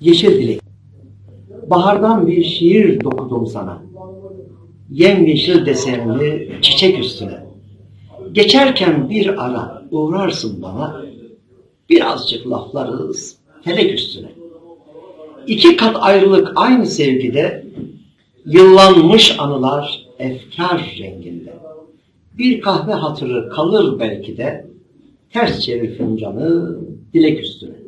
Yeşil dilek. Bahardan bir şiir dokudum sana. Yemyeşil desenli çiçek üstüne. Geçerken bir ara uğrarsın bana. Birazcık laflarız felek üstüne. İki kat ayrılık aynı sevgide, yıllanmış anılar efkar renginde. Bir kahve hatırı kalır belki de, ters çevir fincanı dilek üstüne.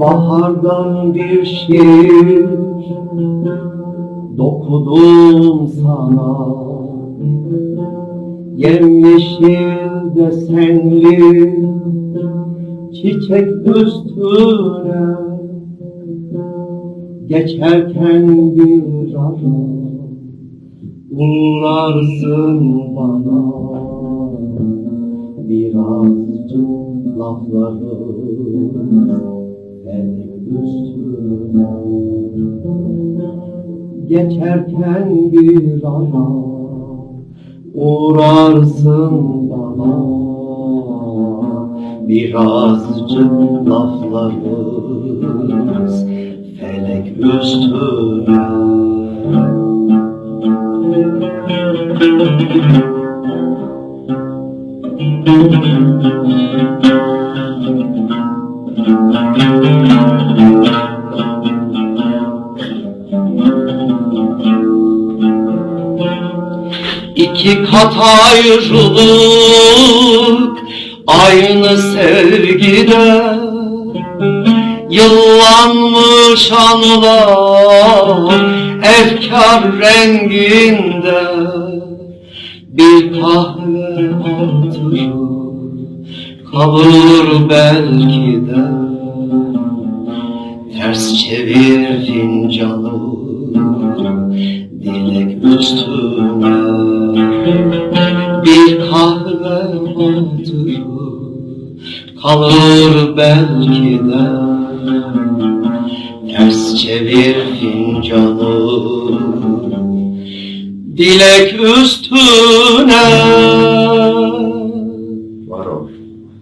Bahardan bir şiir dokudum sana. Yemyeşil desenli çiçek üstüne Geçerken bir ara uğrarsın bana. Birazcık laflarım Geçerken bir ara uğrarsın bana. Birazcık laflarız felek üstüne İki kat ayrılık aynı sevgide. Yıllanmış anılar efkar renginde. Bir kahve hatırı kalır belki de. Ters çevir fincanı hatırı kalır belki de Ters çevir fincanı dilek üstüne.